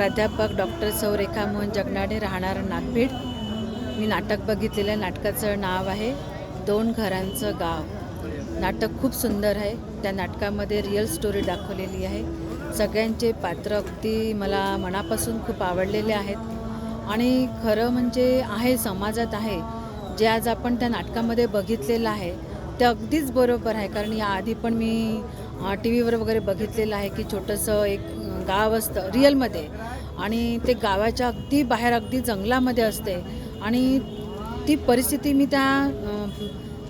प्राध्यापक डॉक्टर सौ रेखा मोहन जगनाडे राहणार नागभीड मी नाटक बघितलेलं आहे. नाटकाचं नाव आहे दोन घरांचं गाव. नाटक खूप सुंदर आहे. त्या नाटकामध्ये रिअल स्टोरी दाखवलेली आहे. सगळ्यांचे पात्र अगदी मला मनापासून खूप आवडलेले आहेत. आणि खरं म्हणजे आहे समाजात आहे. जे आज आपण त्या नाटकामध्ये बघितलेलं आहे ते अगदीच बरोबर आहे. कारण याआधी पण मी टी व्हीवर वगैरे बघितलेलं आहे की छोटंसं एक गाव असतं रिअलमध्ये. आणि ते गावाच्या अगदी बाहेर अगदी जंगलामध्ये असते. आणि ती परिस्थिती मी त्या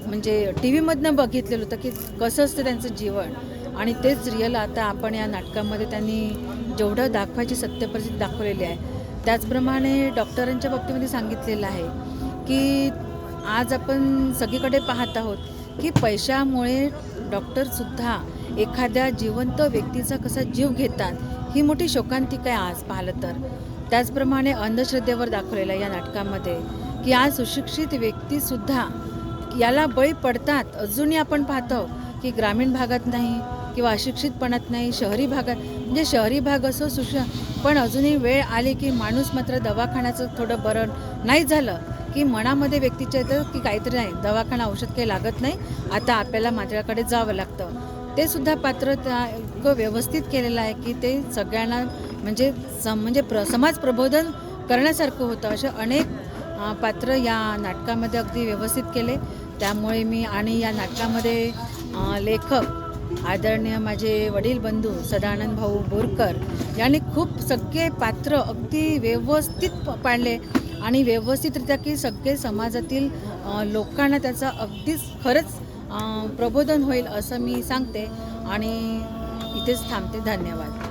म्हणजे टी व्हीमधनं बघितलेलं होतं की कसं असतं त्यांचं जीवन. आणि तेच रिअल आता आपण या नाटकामध्ये त्यांनी जेवढं दाखवायची सत्य परिस्थिती दाखवलेली आहे. त्याचप्रमाणे डॉक्टरांच्या बाबतीमध्ये सांगितलेलं आहे की आज आपण सगळीकडे पाहत आहोत की पैशामुळे डॉक्टरसुद्धा एखाद्या जिवंत व्यक्तीचा कसा जीव घेतात ही मोठी शोकांतिका आहे आज पाहिलं तर. त्याचप्रमाणे अंधश्रद्धेवर दाखवलेलं आहे या नाटकामध्ये की आज सुशिक्षित व्यक्तीसुद्धा याला बळी पडतात. अजूनही आपण पाहतो की ग्रामीण भागात नाही किंवा अशिक्षितपणात नाही शहरी भागात म्हणजे शहरी भाग असो सुश पण अजूनही वेळ आली की माणूस मात्र दवाखान्याचं थोडं बरं नाही झालं की मनामध्ये व्यक्तीच्या येतं की काहीतरी नाही दवाखाना औषध काही लागत नाही. आता आपल्याला माझ्याकडे जावं लागतं. ते सुद्धा पात्र त्या इतकं व्यवस्थित केलेलं आहे की ते सगळ्यांना म्हणजे सम म्हणजे प्र समाज प्रबोधन करण्यासारखं होतं. असे अनेक पात्र या नाटकामध्ये अगदी व्यवस्थित केले. त्यामुळे मी आणि या नाटकामध्ये लेखक आदरणीय माझे वडील बंधू सदानंद भाऊ बोरकर यांनी खूप सगळे पात्र अगदी व्यवस्थित पाळले पाडले आणि व्यवस्थितरित्या की सगळे समाजातील लोकांना त्याचा अगदीच खरंच प्रबोधन होईल असं मी सांगते आणि इथेच थांबते. धन्यवाद.